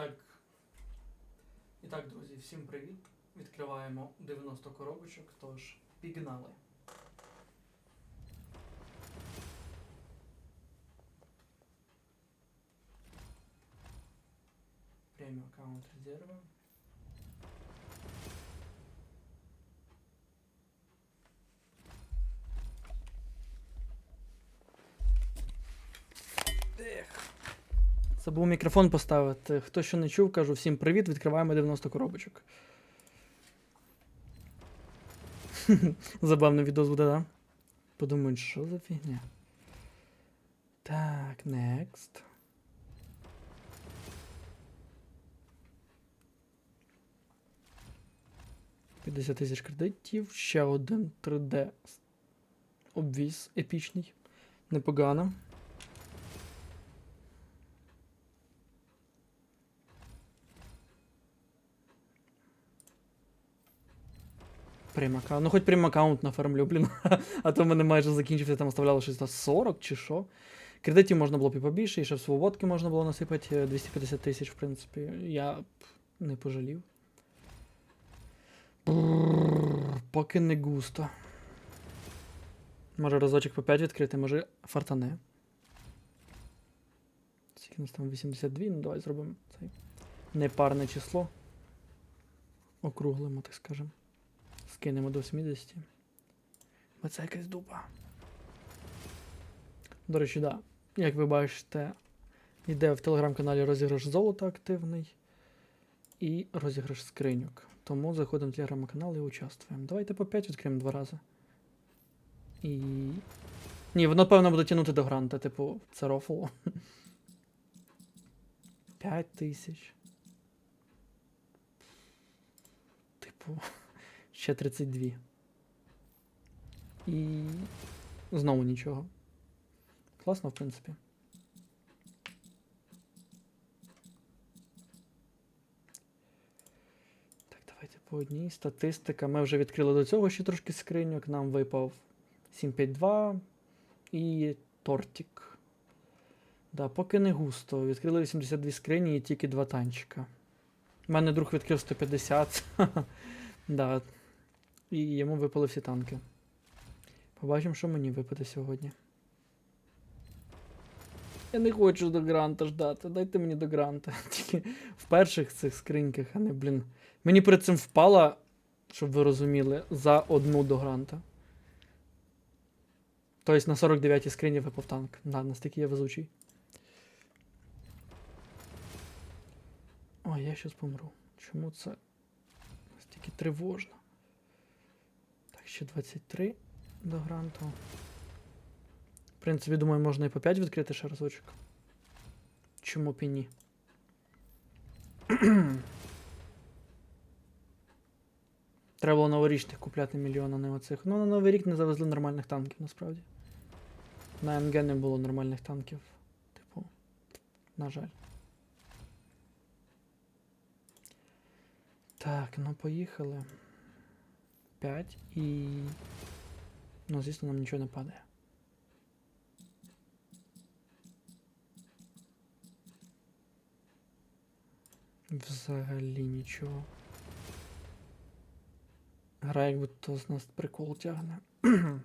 так, і так, друзі, всім привіт. Відкриваємо 90 коробочок, тож пігнали. Преміум аккаунт резерви. Забув мікрофон поставити. Хто що не чув, кажу всім привіт, відкриваємо 90 коробочок. Забавний відос буде, да? Подумають, що за фігня. Так, next. П'ятдесят тисяч кредитів, ще один 3D обвіз епічний. Непогано. Прим аккаунт. Ну, хоч прим аккаунт нафармлю, блін. а то в мене майже закінчився, там оставляло щось на 40 чи що. Кредитів можна було б і побільше, і ще в свободки можна було насипати е, 250 тисяч, в принципі. Я не пожалів. Бррр, поки не густо. Може разочок по 5 відкрити, може фартане. Скільки нас там 82, ну давай зробимо цей непарне число. Округлимо, так скажемо. Скинемо до 70. Бо це якась дупа. До речі, да. Як ви бачите, йде в телеграм-каналі розіграш золота активний і розіграш скриньок. Тому заходимо в телеграм-канал і участвуємо. Давайте по 5 відкриємо два рази. І. Ні, воно, певно, буде тягнути до гранта, типу, це рофл. 5 тисяч. Типу. Ще 32. І. Знову нічого. Класно, в принципі. Так, давайте по одній. Статистика. Ми вже відкрили до цього ще трошки скриньок. Нам випав 752 і тортик. Да, поки не густо. Відкрили 82 скрині і тільки два танчика. У мене друг відкрив 150. да. І йому випали всі танки. Побачимо, що мені випаде сьогодні. Я не хочу до гранта ждати. Дайте мені до гранта. Тільки в перших цих скриньках, а не, блін. Мені перед цим впала, щоб ви розуміли, за одну до гранта. Тобто на 49-й скрині випав танк. Да, настільки я везучий. Ой, я щас помру. Чому це настільки тривожно? Ще 23 до гранту. В принципі, думаю, можна і по 5 відкрити ще разочок. Чому б і ні? Треба було новорічних купляти мільйон, а не оцих. Ну, на Новий рік не завезли нормальних танків, насправді. На МГ не було нормальних танків. Типу, на жаль. Так, ну поїхали. 5 і. Ну, звісно, нам нічого не падає. Взагалі нічого. Гра як будто з нас прикол тягне.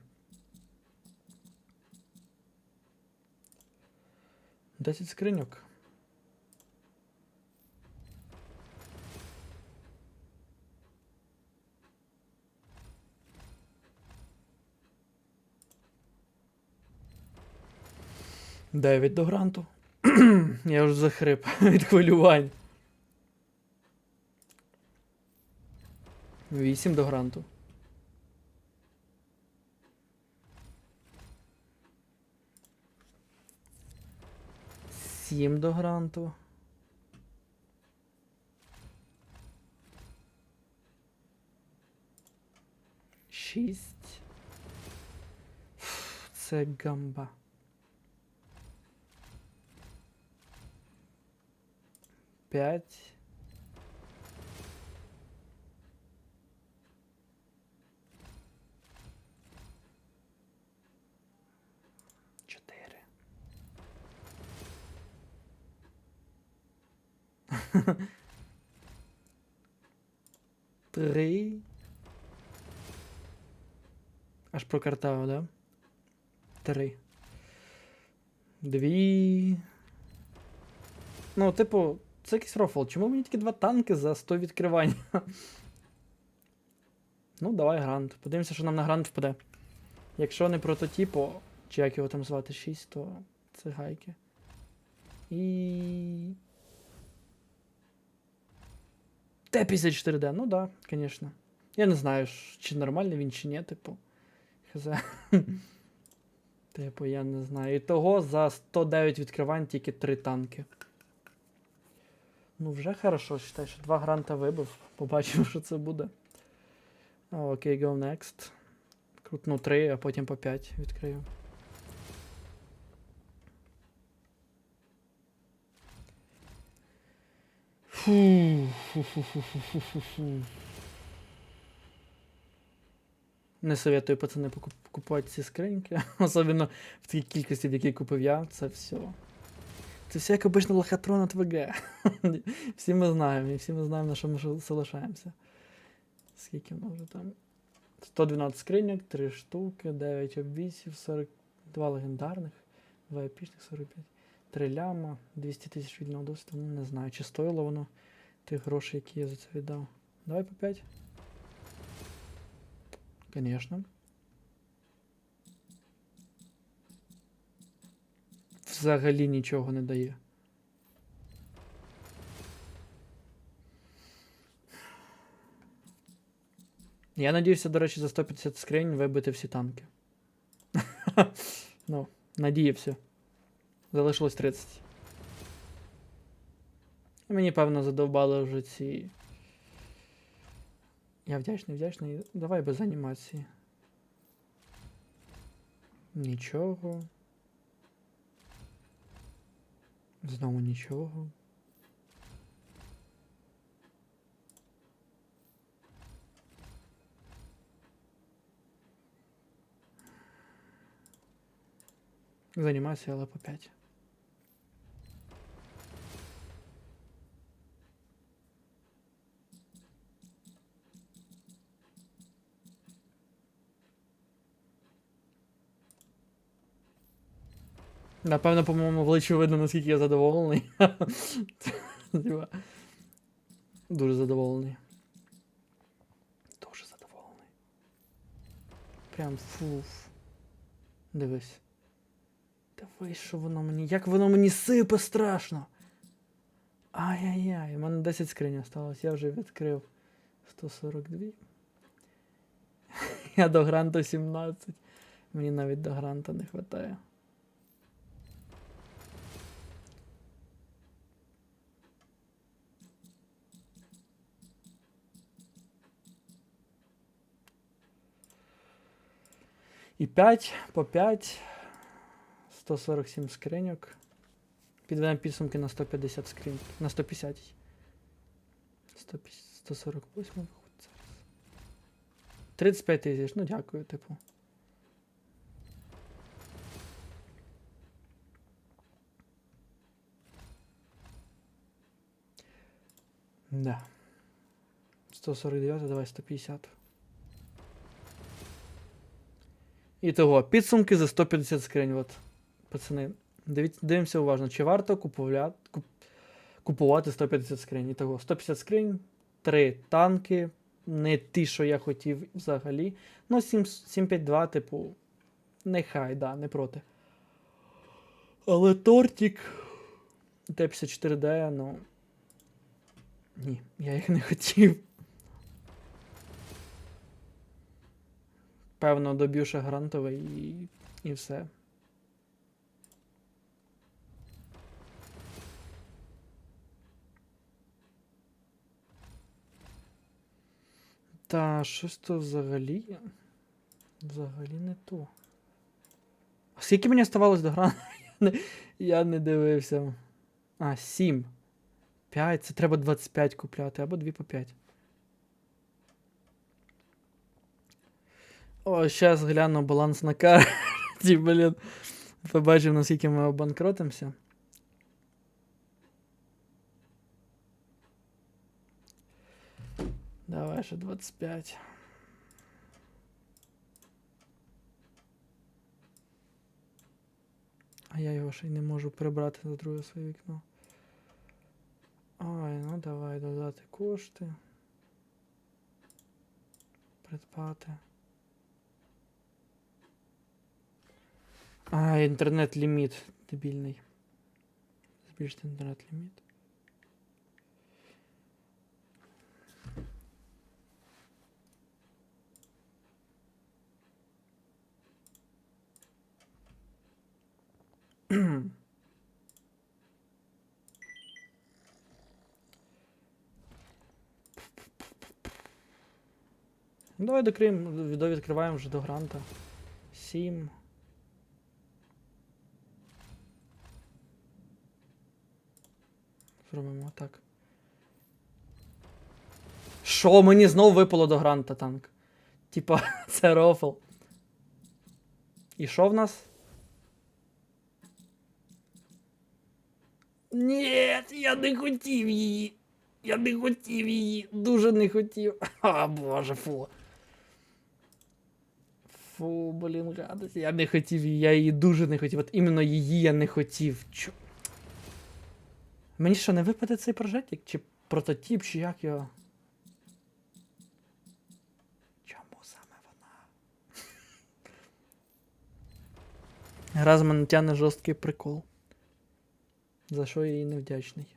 Десять скриньок. Дев'ять до гранту. Я вже захрип від хвилювань. Вісім до гранту. Сім до гранту. Шість. Це гамба. П'ять. Чотири. Три. Аж прокартав, да? Три. Дві. Ну, типу, це якийсь рофл. Чому мені тільки два танки за 100 відкривань? ну, давай грант. Подивимося, що нам на грант впаде. Якщо не прототипу, чи як його там звати 6, то це гайки. І. Т-54D, ну да, звісно. Я не знаю, чи нормальний він, чи ні, типу. Хз. Типу, я не знаю. І того за 109 відкривань тільки 3 танки. Ну, вже хорошо, считай, що 2 гранта вибив. Побачимо, що це буде. Окей, go next. Крутну 3, а потім по 5 відкрию. Фу. Не советую, пацани, купувати ці скриньки. Особливо в такій кількості, в якій купив я, це все. Це все як обично лохотрон от ВГ. всі ми знаємо, і всі ми знаємо, на що ми залишаємося. Скільки ми вже там? 112 скриньок, 3 штуки, 9 обвісів, 42 легендарних, 2 епічних 45, 3 ляма, 200 тисяч вільного досвіду. Ну, не знаю, чи стоїло воно тих грошей, які я за це віддав. Давай по 5. Конечно. Взагалі нічого не дає. Я надіюся, до речі, за 150 скринь вибити всі танки. ну, надіявся. Залишилось 30. І мені, певно, задовбали вже ці. Я вдячний, вдячний. Давай без анімації. Нічого. Знову нічого. З анімацією, але по 5. Напевно, по-моєму, лиці видно, наскільки я задоволений. Дуже задоволений. Дуже задоволений. Прям фуф. Дивись. Дивись, що воно мені. Як воно мені сипе страшно. Ай-яй-яй, у мене 10 скринь осталось, я вже відкрив 142. Я до гранта 17. Мені навіть до гранта не вистачає. І 5 по 5. 147 скриньок. Підведемо підсумки на 150 скриньок. На 150. 150 148 виходить зараз. 35 тисяч, ну дякую, типу. Да. 149, давай 150. І того, підсумки за 150 скринь. От, пацани, дивимося уважно, чи варто купувати, куп, купувати 150 скринь. І того, 150 скринь, 3 танки, не ті, що я хотів взагалі. Ну, 752, типу, нехай, да, не проти. Але тортик. Т-54D, ну. Ні, я їх не хотів. Певно, доб'ю ще грантовий і, і все. Та щось то взагалі. Взагалі не то. Скільки мені оставалось до гранта? Я не, я не дивився. А, 7. 5. Це треба 25 купляти, або 2 по 5. О, зараз гляну баланс на карті, блін. Побачив, наскільки ми обанкротимося. Давай ще 25. А я його ще й не можу прибрати на друге своє вікно. Ай, ну давай додати кошти. Придбати. А, інтернет-ліміт дебільний. Збільшити інтернет-ліміт. Ну, Давай докриємо, довідкриваємо вже до гранта. 7. Зробимо так. Що, мені знов випало до гранта танк? Типа, це рофл. І що в нас? Ні, я не хотів її. Я не хотів її. Дуже не хотів. А, боже, фу. Фу, блін, гадость. Я не хотів її, я її дуже не хотів. От іменно її я не хотів. Чо? Мені що, не випаде цей прожектик? Чи прототип, чи як його? Чому саме вона? Гра з мене тяне жорсткий прикол. За що я їй не вдячний.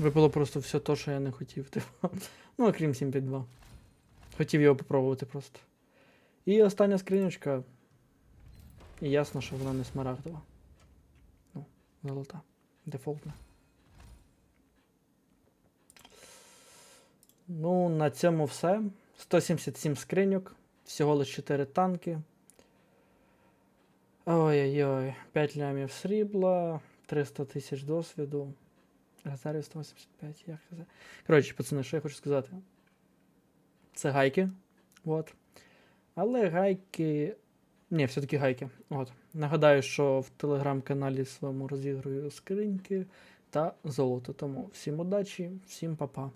Випало просто все то, що я не хотів. Типу. Ну, окрім 752. Хотів його попробувати просто. І остання скринючка. І ясно, що вона не смарагдова. Ну, золота. Дефолтна. Ну, на цьому все. 177 скриньок. Всього лише 4 танки. Ой-ой-ой. 5 лямів срібла, 300 тисяч досвіду. Газарів 185, як це? Коротше, пацани, що я хочу сказати. Це гайки. От. Але гайки. Ні, все-таки гайки. От. Нагадаю, що в телеграм-каналі своєму розіграю скриньки та золото. Тому всім удачі, всім па-па.